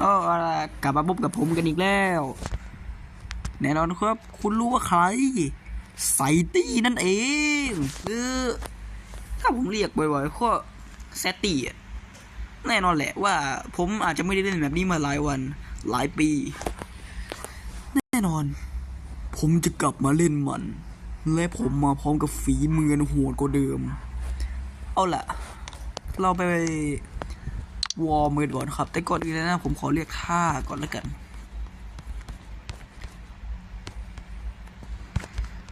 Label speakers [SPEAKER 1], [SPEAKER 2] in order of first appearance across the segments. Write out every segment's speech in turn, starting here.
[SPEAKER 1] อ๋อกลับมาพบกับผมกันอีกแล้ว แน่นอนครับ คุณรู้ว่าใครไซตี้นั่นเองคือถ้าผมเรียกบ่อยๆก็แซตตี้แน่นอนแหละว่าผมอาจจะไม่ได้เล่นแบบนี้มาหลายวันหลายปี แน่นอน ผมจะกลับมาเล่นมัน และผมมาพร้อมกับฝีมือนโหดกว่าเดิม เอาล่ะ เราไป วอร์มือก่อนครับ แต่ก่อนอื่นเลยนะผมขอเรียกท่าก่อนแล้วกัน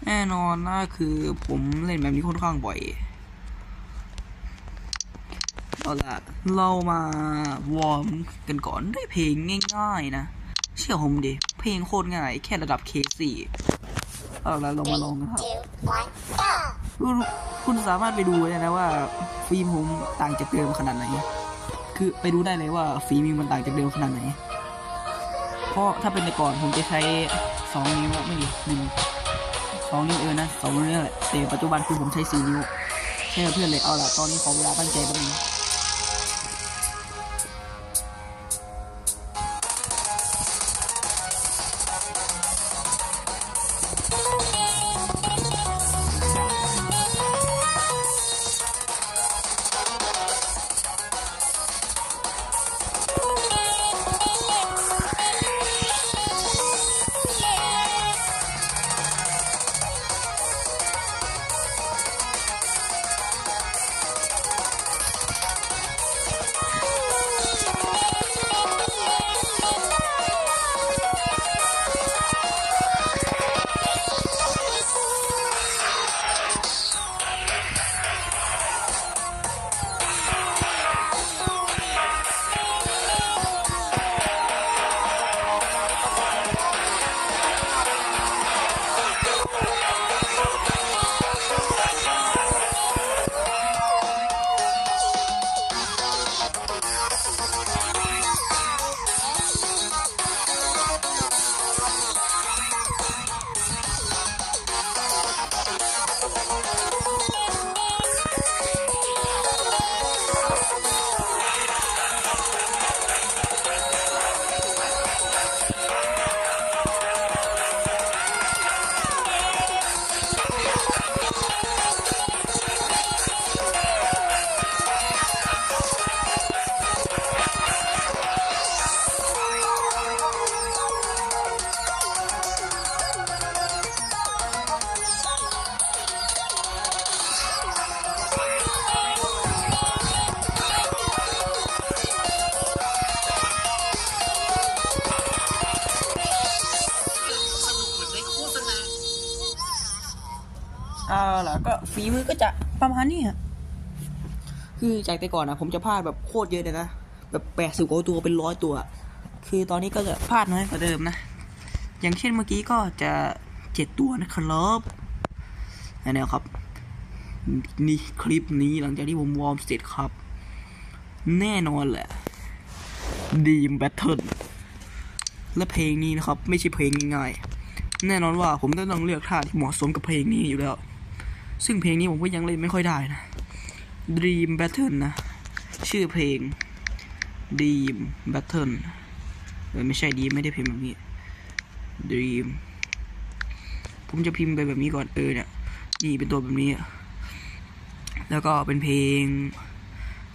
[SPEAKER 1] แน่นอนนะคือผมเล่นแบบนี้ค่อนข้างบ่อยเอาล่ะเรามาวอร์มกันก่อนด้วยเพลงง่ายๆนะ เชื่อผมดิ เพลงโคตรง่าย แค่ระดับ K4 เอาล่ะเรามาลองกันครับคุณคุณสามารถไปดูได้นะว่าฟิล์มผมต่างจากเดิมขนาดไหน คือไปดูได้เลยว่าฟิล์มมันต่างจากเดิมขนาดไหน เพราะถ้าเป็นแต่ก่อนผมจะใช้สองนิ้วไม่ดีหนึ่งสองนิ้วเออนะสองนิ้วแหละแต่ปัจจุบันคือผมใช้สี่นิ้วใช่เพื่อนเลยเอาละตอนนี้ขอเวลาตั้งใจแป๊บนึง ฝีมือก็จะประมาณนี้อะคือจากแต่ก่อนนะผมจะพลาดแบบโคตรเยอะเลยนะแบบแปดสิบกว่าตัวเป็นร้อยตัว คือตอนนี้ก็จะพลาดน้อยกว่าเดิมนะ อย่างเช่นเมื่อกี้ก็จะเจ็ดตัวนะครับอันนี้ครับ นี่คลิปนี้หลังจากที่ผมวอร์มเสร็จครับ แน่นอนแหละดีมแบทเทิลและเพลงนี้นะครับ ไม่ใช่เพลงง่ายๆแน่นอนว่าผมต้องต้องเลือกท่าที่เหมาะสมกับเพลงนี้อยู่แล้ว ซึ่งเพลงนี้ผมก็ยังเล่นไม่ค่อยได้นะ Dream Battle นะ ชื่อเพลง Dream Battle เออไม่ใช่ดีไม่ได้พิมพ์แบบนี้ Dream ผมจะพิมพ์ไปแบบนี้ก่อนเออเนี่ยนี่เป็นตัวแบบนี้ แล้วก็เป็นเพลง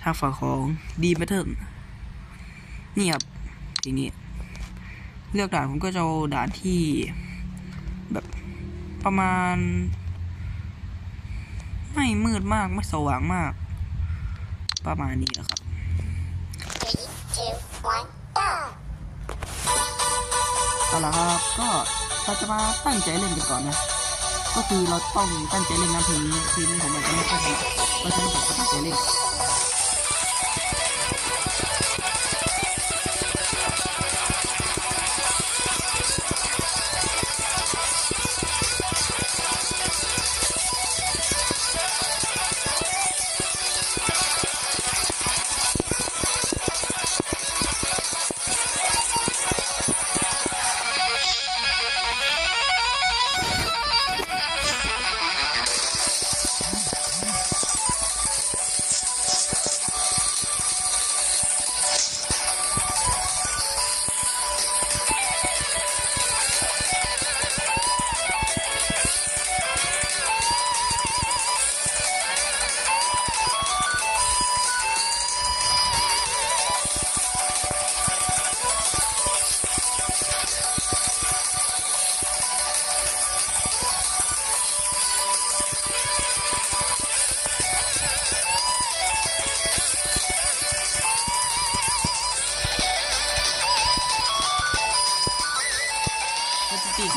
[SPEAKER 1] ทางฝั่งของ Dream Battle นี่ครับเพลงนี้เลือกด่านผมก็จะด่านที่ แบบประมาณ ไม่มืดมากไม่สว่างมาก ประมาณนี้แหละครับ เอาละครับก็เราจะมาตั้งใจเล่นกันก่อนนะ ก็คือเราต้องตั้งใจเล่นนะเพลงนี้เพลงนี้ผมอาจจะไม่ค่อยถนัดเราจะนั้นผมก็ตั้งใจเล่น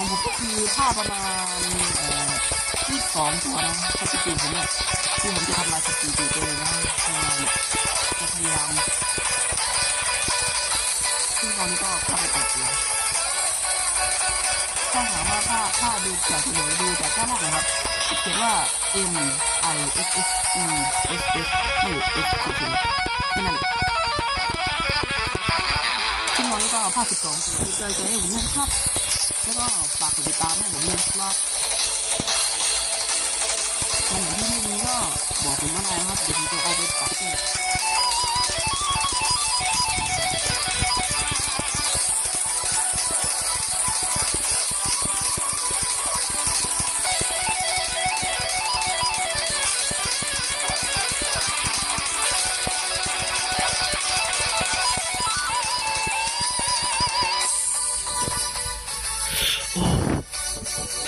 [SPEAKER 1] ของผมก็คือผ้าประมาณยี่สองตัวนะสถิติผมเนี่ยคือผมจะทำลายสถิติตัวเองนะคือเนี่ยจะพยายามซึ่งตอนนี้ก็เข้าไปแปดตัวถ้าหามว่าผ้าผ้าดูจากตัวดูจากข้างล่างนะครับเขียนว่า M I S S E S S ไม่ S คือคือแค่นั้นซึ่งวันนี้ก็ภาคสิบสองคือเจอเจอให้ผมนะครับ ก็ฝากกดติดตามให้ผมด้วยนะครับวันไหนที่ไม่มีก็บอกผมมาหน่อยนะครับเดี๋ยวผมจะเอาไปปรับให้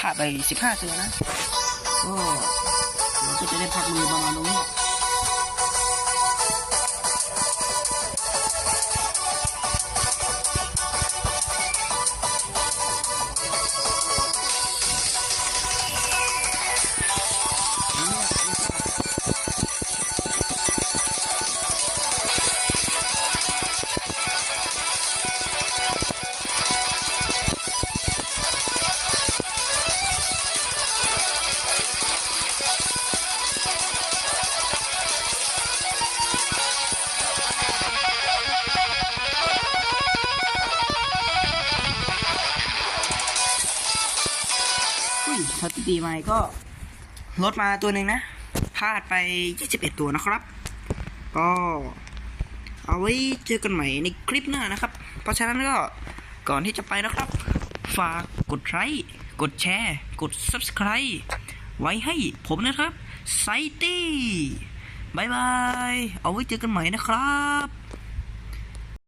[SPEAKER 1] ขาดไปสิบห้าตัวนะก็เด็ก็จะได้พักมือประมาณตรงนี้ สถิติใหม่ก็ลดมาตัวหนึ่งนะพลาดไป 21 ตัวนะครับ ก็เอาไว้เจอกันใหม่ในคลิปหน้านะครับ เพราะฉะนั้นก็ก่อนที่จะไปนะครับ ฝากกดไลค์กดแชร์ กด subscribe ไว้ให้ผมนะครับไซตี้บายบาย เอาไว้เจอกันใหม่นะครับ